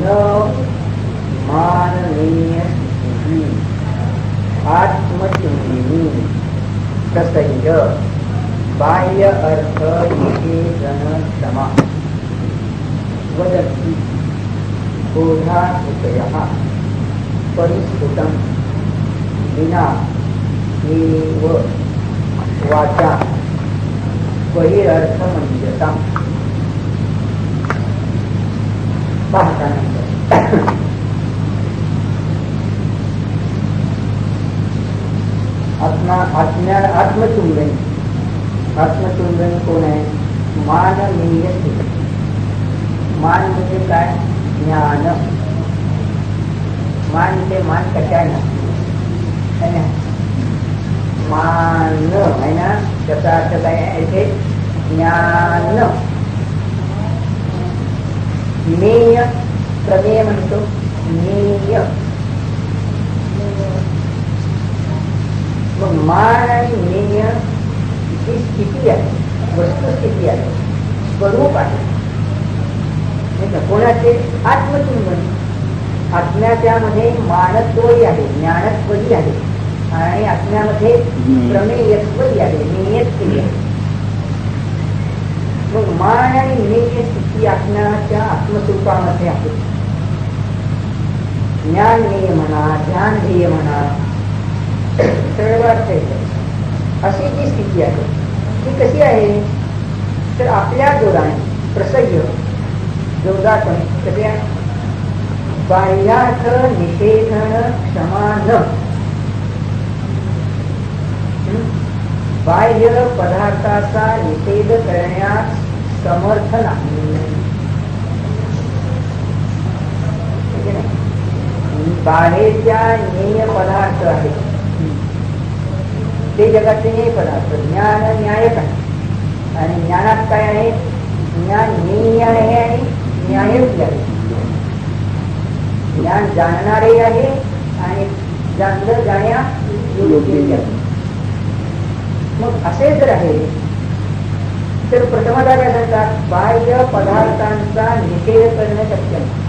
न माननीय स्थिती आत्मचिंतिनी तसैव बाह्य अर्थ निषेधन क्षमा वदन्ति बोधाकृतयः परिस्फुटं विना एव वाचा बहिरर्थमन्यताम् आत्म्या आत्मचुंबन आत्मचुंबन कोण आहे माननीय स्थिती मान म्हणजे काय ज्ञान मान म्हणजे मान कशाने है ना मान आहे ना त्याचा अर्थ काय आहे ज्ञान ज्ञेय प्रमेय म्हणतो ज्ञेय मग मान आणि ही स्थिती आहे. वस्तुस्थिती आहे. स्वरूप आहे? कोणाचे? आत्मचिंतन आत्म्याच्यामध्ये मानत्वही आहे ज्ञानत्वही आहे. आणि आत्म्यामध्ये प्रमेयत्वही आहे ज्ञेयत्वही आहे. मग मान आणि ज्ञेय स्थिती आत्म्याच्या आत्मस्वरूपामध्ये आहे. ज्ञान ध्येय म्हणा ध्यान ध्येय म्हणा सर्व अर्थ येतो. अशी जी स्थिती आहे, ती कशी आहे? तर आपल्या जोराने आहे बाह्यार्थ निषेधन? बाह्य पदार्थाचा निषेध करण्यास समर्थ नाही? बाहेरच्या पदार्थ आहेत ते जगाचे हे पदार्थ ज्ञान न्यायक आहे आणि ज्ञानात काय आहे? ज्ञान ज्ञेय आहे आणि न्यायक आहे. ज्ञान जाणणारे आहे आणि जाणलं जाण्या योग्य आहे. मग असे जर आहे तर प्रथमता काय सांगतात बाह्य पदार्थांचा निषेध करणं शक्य नाही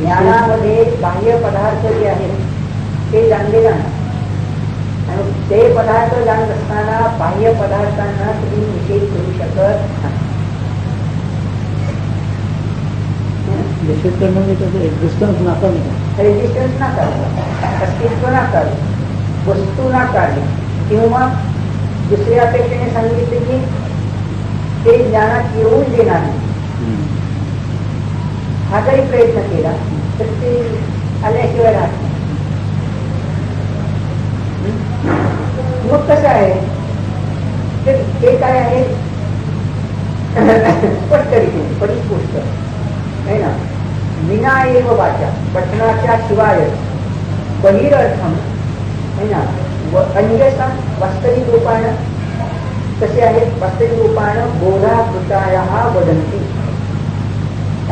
ज्ञानामध्ये बाह्य पदार्थ जे आहेत ते जाणले जाणार. आणि ते पदार्थ जाणत असताना बाह्य पदार्थांना तुम्ही निषेध करू शकत नाही. निषेध करणं म्हणजे त्याचं एक्झिस्टन्स नाकारणे रेजिस्टन्स अस्तित्व वस्तू नाकारणे किंवा दुसऱ्या अपेक्षेने सांगितले की ते ज्ञानात येऊन देणार नाही. हा जरी प्रयत्न केला तर ते आल्याशिवाय राहत नाही. मग कसं आहे? ते काय आहे? स्पष्ट रीतीने परिस्फुष्ट आहे ना? विना एव वाचा वचनाच्या शिवाय बहिरर्थम आहे ना? व अन्यसा वास्तविक रूपानं कसे आहेत? वास्तविक रूपानं बोधा कृताया वदंती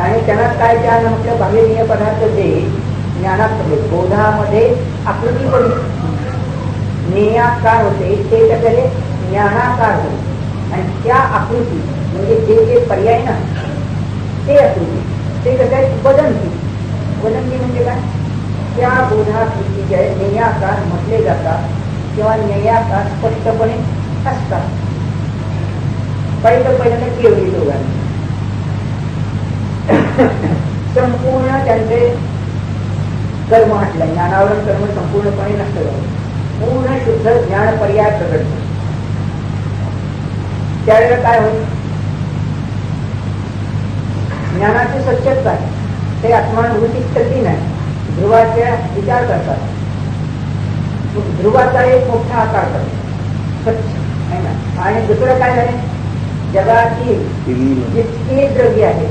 आणि त्यांना काय ज्ञान म्हटलं? बाह्यनीय पदार्थ जे ज्ञानात बोधामध्ये आकृती पडली. ज्ञेयाकार होते ते कशाले ज्ञानाकार होते. आणि त्या आकृती म्हणजे जे जे पर्याय ना ते आकृती ते कसं आहे वदंती. वदंती म्हणजे काय? त्या बोधाकृती जे आहे ज्ञेयाकार म्हटले जातात किंवा ज्ञेयाकार स्पष्टपणे असतात. पहिलं पहिल्यांदा केवढी दोघांनी संपूर्ण त्यांचे कर्म हटलं ज्ञानावर कर्म संपूर्णपणे नष्ट झालं. पूर्ण शुद्ध ज्ञान पर्याय प्रकट. त्यावेळेला काय होईल? ज्ञानाची स्वच्छता आहे. ते आत्मानुभूतीत कधी नाही. ध्रुवाच्या विचार करतात. ध्रुवाचा एक मोठा आकार करतो स्वच्छ आहे ना? आणि दुसरं काय झालं? जगातील जितके द्रव्य आहेत.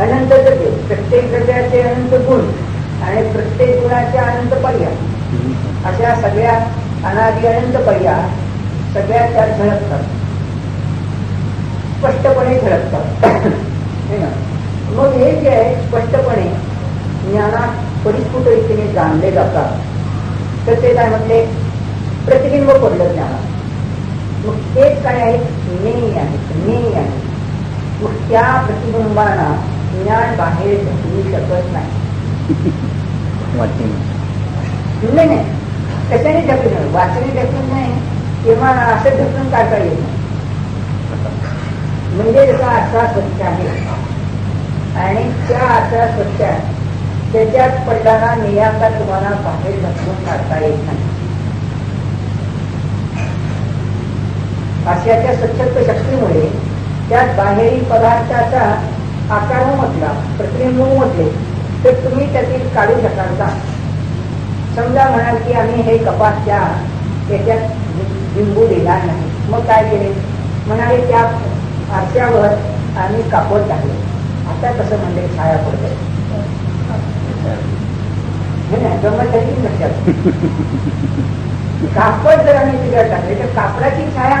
अनंत द्रव्य प्रत्येक द्रव्याचे अनंत गुण. आणि प्रत्येक गुणाचे अनंत पर्याय. अशा सगळ्या अनादि अनंत पर्याय सगळ्या त्या झळकतात. स्पष्टपणे झळकतात. ना? मग हे जे आहे स्पष्टपणे ज्ञानात परिस्फुट रीतीने जाणले जातात. तर ते काय म्हटले? प्रतिबिंब पडलं ज्ञानात. मग तेच काय आहे? मी आहे मी आहे. मग त्या प्रतिबिंबांना ज्ञान बाहेर ढकलू शकत नाही. वाचन. नाही नाही. कशाने ढकलून वाचने ढकलून नाही. किंवा असं ढकलून काढता येत नाही. म्हणजे जसा आशा स्वच्छ आहे आणि त्या आशा स्वच्छ आहे त्याच्यात पडताना नियाता तुम्हाला बाहेर ढकलून काढता येत नाही. आशयाच्या स्वच्छत्व शक्तीमुळे त्यात बाहेरील पदार्थाचा आकार म्हटला प्रतिबिंब म्हटले तर तुम्ही त्यातील काढू शकाल का समजा म्हणाल की आम्ही हे कपात त्या त्याच्यात लिंबू दिला नाही. मग काय केले? म्हणाले त्या आरशावर आम्ही कापड टाकले. आता कसं म्हणजे छाया पडते? गमत त्याची कापड जर आम्ही तिकडे टाकले तर कापडाची छाया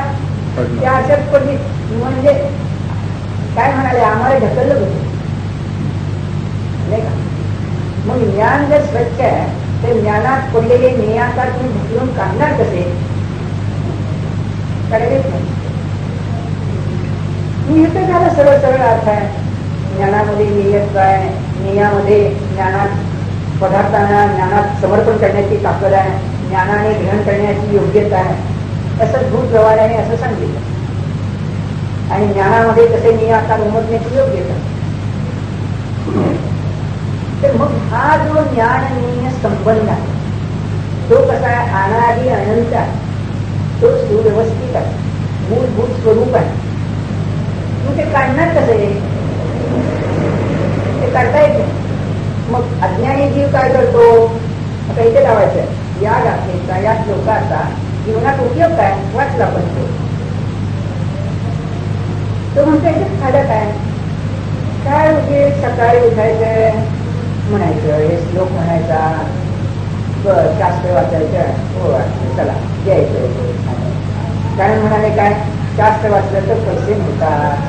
त्या आरशात पडली. म्हणजे काय म्हणाले? आम्हाला ढकललं होतं. नाही का? मग ज्ञान जर स्वच्छ आहे तर ज्ञानात पडलेले नियाकार तुम्ही ढकलून काढणार कसे? काढायलेच नाही. मी इथं सरळ सरळ अर्थ आहे. ज्ञानामध्ये नियत काय नियामध्ये ज्ञानात पदार्थांना ज्ञानात समर्पण करण्याची ताकद आहे. ज्ञानाने ग्रहण करण्याची योग्यता आहे. असं भूत व्यवहाराने असं सांगितलं. आणि ज्ञानामध्ये तसे नियाकार उमटण्याची योग्यता. तर मग हा जो ज्ञाननीय संबंध आहे तो कसा आहे? अनादी अनंत आहे. तो सुव्यवस्थित आहे. मूलभूत स्वरूप आहे. मग ते काढणार कसं आहे ते काढता येत. नाही मग अज्ञानी जीव काय करतो? आता इथे लावायचं या व्याख्येचा या श्लोकाचा जीवनात उपयोग काय? वाचला पण तो म्हणतो याच्यात फायदा काय? काय होते सकाळी उठायचं म्हणायचं हे श्लोक म्हणायचा बरं शास्त्र वाचायचं हो वाचलं. चला द्यायचं कारण म्हणाले काय? शास्त्र वाचलं तर पैसे मिळतात.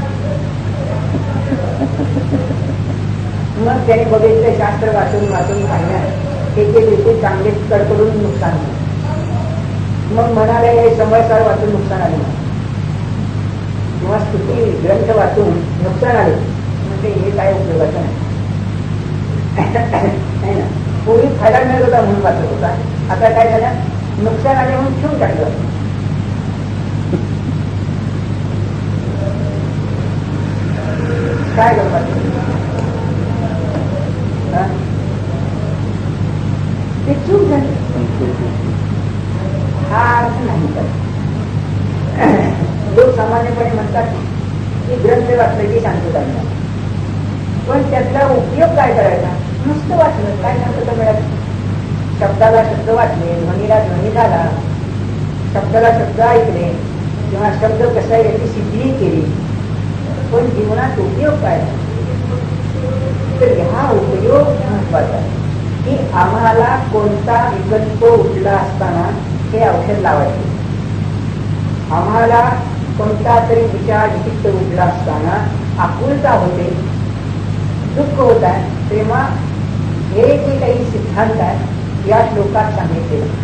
मग त्याने बघितलं शास्त्र वाचून वाचून काढण्यात हे जे बिलकुल चांगले कडकडून नुकसान झालं. मग म्हणाले हे समयसार वाचून नुकसान आले. किंवा स्तुती ग्रंथ वाचून नुकसान आले. म्हणजे हे काय उपयोगाचं नाही. नाही ना पूर्वी फायदा मिळत होता म्हणून वाचत होता. आता काय झालं? नुकसान आले म्हणून ठेवून टाकलं. काय शब्दाला शब्द ऐकले किंवा शब्द कसा याची सिद्धी केली, पण जीवनात उपयोग काय तर उपयोग महत्वाचा की आम्हाला कोणता विकल्प उठला असताना हे औषध लावायचे. आम्हाला कोणता तरी विचार विचित्र उठला असताना आकुलता होते. दुःख होत आहे. तेव्हा हे जे काही सिद्धांत आहे, या श्लोकात सांगितलेले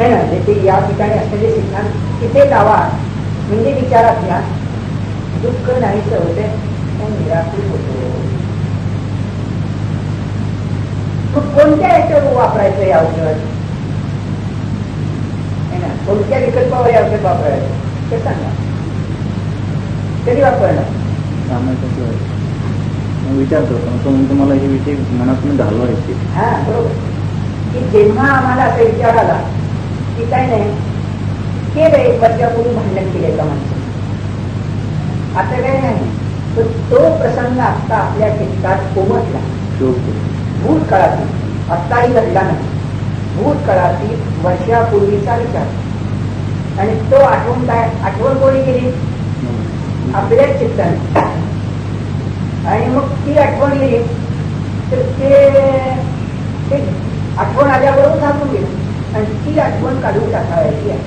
आहे ना जे ते या ठिकाणी असलेले सिद्धांत तिथे लावा म्हणजे विचारात घ्या. दुःख नाहीच होते पण निराकुल होतो. मग कोणत्या याच्यावर वापरायचं हे औषध? है ना कोणत्या विकल्पावर हे औषध वापरायचं? ते सांगा. कधी वापरणार विचारतो. तो म्हणतो मला हे विषय मनातून घालवायचे. हा बरोबर. की जेव्हा आम्हाला असा विचार आला की काय नाही. केलं एक वर्षापूर्वी भांडण केले का माणसं आता काय नाही. तर तो प्रसंग आता आपल्या चित्तात उमटला भूतकाळातील आत्ताही घडला नाही. भूतकाळातील वर्षापूर्वीचा विचार. आणि तो आठवण काय आठवण कोणी केली? आपल्या चित्ताने. आणि मग ती आठवण गेली. तर ते आठवण आल्याबरोबर थांबून गेलं. आणि ती आठवण काढून टाकायची आहे.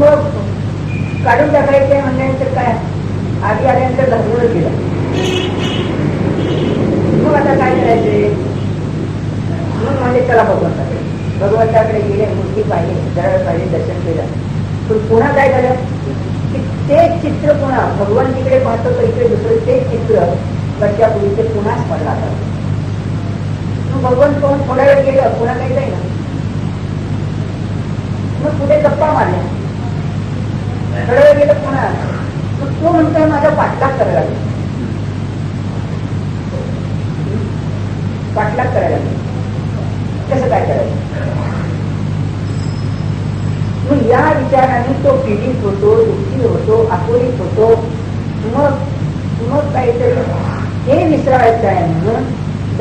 मग काढून टाकायची म्हणल्यानंतर काय? आधी आल्यानंतर धर्मच गेला. मग आता काय करायचे? मग म्हणजे चला भगवंताकडे. भगवंताकडे गेले मूर्ती पाहिजे जरा पाहिजे दर्शन केलं. पण पुन्हा काय झालं? की ते चित्र पुन्हा भगवान तिकडे पाहतो तर इकडे दुसरं ते चित्र वर्षा पूर्वी ते पुन्हा स्मरणात आलं मग पाहून थोडा वेळ गेलं पुन्हा काही जाईल मग पुढे गप्पा मारल्या. थोडा वेळ गेलं पुन्हा मग तो म्हणतोय माझा पाठलाग करायला लागला. पाठलाग करायला लागला. कसं काय करायचं? मग या विचाराने तो पीडित होतो दुःखी होतो आकुलित होतो. मग मग काहीतरी हे विसरायचं आहे म्हणून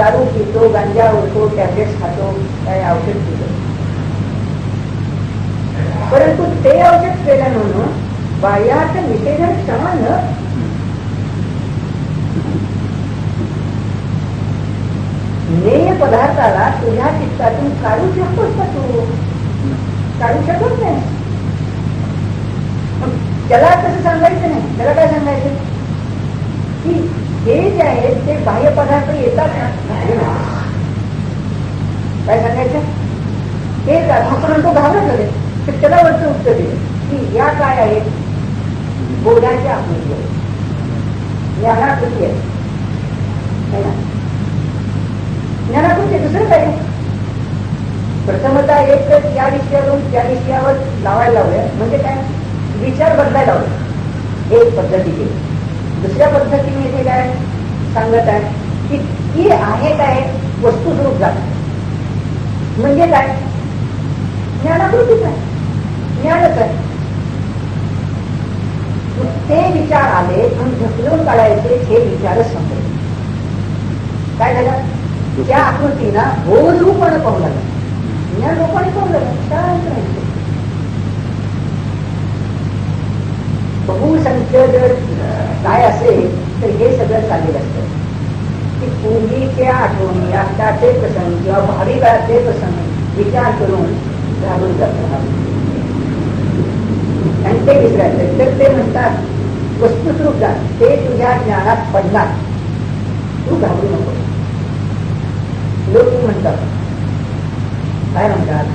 दारू पितो गांजा उडतो टॅब्लेट्स खातो काय औषध पितो. परंतु ते औषध केलं म्हणून बाह्यात निषेधन क्षमा न. नेय पदार्थाला तुझ्या चित्तातून काढू शकतोस का तू? काढू शकत नाही मग त्याला तसं सांगायचं नाही? त्याला काय सांगायचं? की हे जे आहेत ते बाह्य पदार्थ येतात काय सांगायचं? ते जात परंतु घाबरत झाले तर त्याला वरचं उत्तर दिले की या काय आहेत? बोधाच्या आकृती आहेत ज्ञानाकृती आहे ना? ज्ञानाकृती दुसरं काय? प्रथमता एक तर या विषयावरून त्या विषयावर लावायला लावूया म्हणजे काय? विचार बदलायला लावूया एक पद्धती केली दुसऱ्या पद्धतीने ते काय सांगत आहे की ती आहे काय वस्तू स्वरूप जात. म्हणजे काय? ज्ञानाकृतीच आहे. ज्ञानच आहे. ते विचार आले आणि ढकलून काढायचे हे विचारच संपले काय झालं? त्या आकृतीला बोधरूपणे पाहू लागलं. ज्ञान लोकांनी पाहू लागलं. शांत राहायचं. बहुसंख्य जर काय असेल तर हे सगळं चाललेलं असतं की पूर्वीच्या आठवणी आत्ताचे प्रसंग किंवा भावी काळातले प्रसंग विचार करून घाबरून जातात आणि ते विसरायचं तर ते म्हणतात वस्तुस्वरूप जा ते तुझ्या ज्ञानात पडणार तू घाबरू नको लोक म्हणतात काय म्हणतात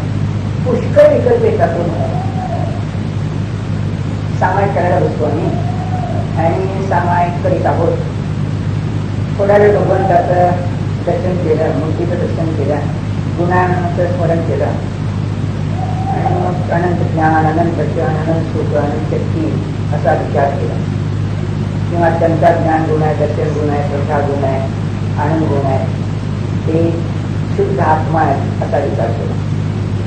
पुष्कळ विकल्प येतात तो सामायिक करायला बसतो आम्ही. आणि सामायिक करीत आहोत. थोड्या वेळ भगवंताचं दर्शन केलं मूर्तीचं दर्शन केलं गुणांचं स्मरण केलं. आणि मग अनंत ज्ञान अनंत ज्ञान अनंत सुख अनंत शक्ती असा विचार केला. किंवा त्यांचा ज्ञान गुण आहे दर्शन गुण आहे श्रद्धा गुण आहे आनंद गुण आहे ते शुद्ध आत्मा आहे असा विचार केला.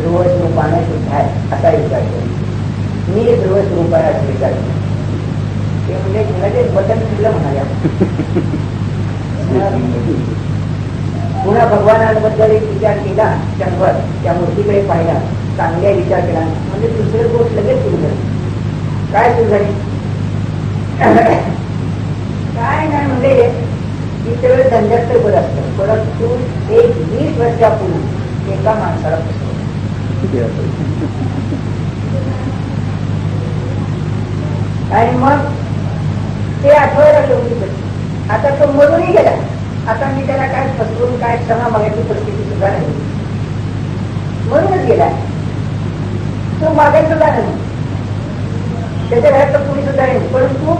ध्रुव स्वरूपाने शुद्ध आहे असा विचार केला. मी ध्रुव स्वरूपाला स्वीकार विचार ते म्हणजे लगेच बटन दिलं म्हणाल्या पुन्हा भगवानांबद्दल एक विचार केला शंभर. त्या मूर्तीकडे पाहिला. चांगल्या विचार केला. म्हणजे दुसरे गोष्ट लगेच सुरू झाली. काय सुरू झाली? काय नाही म्हणजे तिथे वेळ धंद्यात तर बरं असतं. परंतु एक वीस वर्षापूर्वी एका माणसाला फसवलं. आणि मग ते आठवायला लागलं आता तो मरूनही गेला. आता मी त्याला काय फसवून काय क्षमा मागायची परिस्थिती सुद्धा नाही. म्हणूनच गेला. तो मागायला सुद्धा नाही. त्याच्या घरात कुणी सुद्धा नाही. परंतु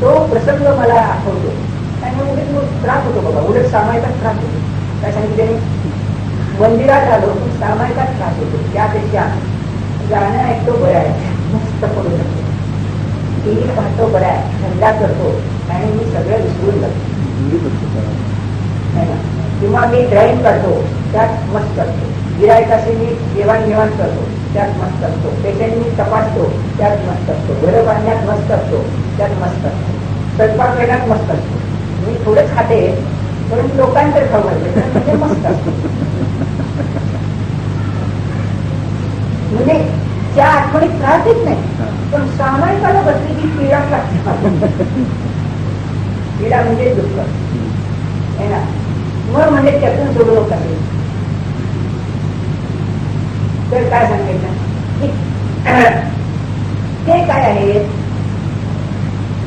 तो प्रसंग मला आठवतो. आणि मग उलट मग त्रास होतो बाबा. उलट सामायिकात त्रास होतो. काय सांगितलं मंदिरात आलो पण सामायिकात त्रास होतो. त्यापेक्षा गाणं ऐकतो बरं आहे. मस्त पडू शकतो. टी व्ही पाहतो बऱ्या धंदा करतो आणि मी सगळं विसरून जातो. किंवा मी ड्रॉइंग करतो त्यात मस्त करतो. गिरायकाशी मी देवाणघेवाण करतो त्यात मस्त असतो पेशंट मी तपासतो त्यात मस्त असतो घरं बांधण्यात मस्त असतो त्यात मस्त असतो स्वयंपाक करण्यात मस्त असतो मी थोडंच खाते परंतु लोकांतर खाऊ घालते म्हणजे मस्त असतो. म्हणजे त्या आठवणीत त्रास येत नाही पण सामायिकाला बसली की पीडा लागते पीडा म्हणजे दुःख. है ना. मग म्हणजे त्यातून सोडवं करेल तर काय सांगायचं? ते काय आहे?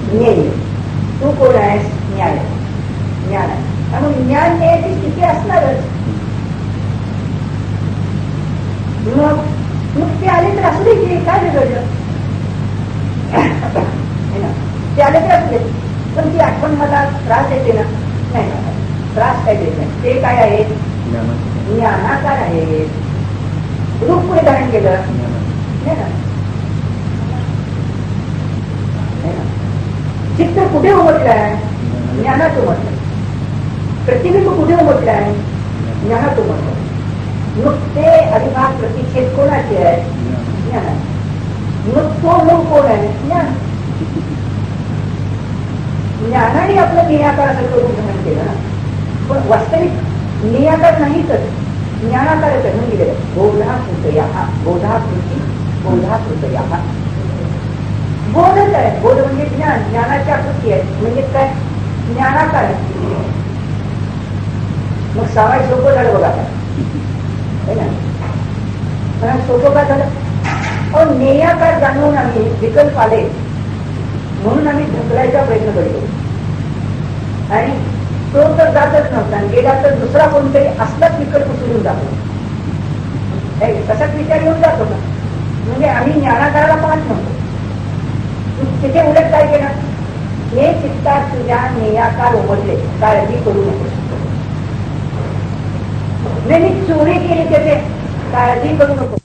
ज्ञेय तू कोण आहेस? ज्ञान ज्ञान आहे आणि ज्ञान न्यायाची स्थिती असणारच. मग मग ते आले तर असू दे की काय बिघडलं ना ते आले तर असले पण ती आठवण मला त्रास देते ना. नाही ना त्रास काय देत नाही. ते काय आहेत ज्ञानाकार आहेत रूप पुढे धारण केलं. नाही ना. चित्त कुठे चित्र कुठे उमटलंय ज्ञानात उमटलं. प्रतिबिंब कुठे उमटलंय ज्ञानात उमटलं. नुकते अविभाग प्रतिच्छेद कोणाचे आहे? ज्ञानात मग तो लोक कोण आहे? ज्ञान ज्ञानाने आपलं निराकाराचं रूप धारण केलं ना. पण वास्तविक निराकार नाहीतच ज्ञानाकारच आहे. म्हणजे काय? बोधा कृतया बोधा कृती बोधा कृतया बोधच आहे. बोध म्हणजे ज्ञान. ज्ञानाची आकृती आहे. म्हणजे काय? ज्ञानाकार मग सावाय सोपं झालं बघा है ना? कारण सोपं काय झालं अहो नेयाकार जाणून आम्ही विकल्प आले म्हणून आम्ही ढकलायचा प्रयत्न करतो आणि तो तर जातच नव्हता गेला तर दुसरा कोणतरी असलाच विकल्प सुरून जातो तसाच विचार येऊन जातो ना म्हणजे आम्ही ज्ञानाकाराला पाहत नव्हतो. तिथे उलट काय केलं? हे चित्ता तुझ्या नेयाकार उमटले काळजी करू नको नाही मी चोरी केली त्याचे. काळजी करू नको.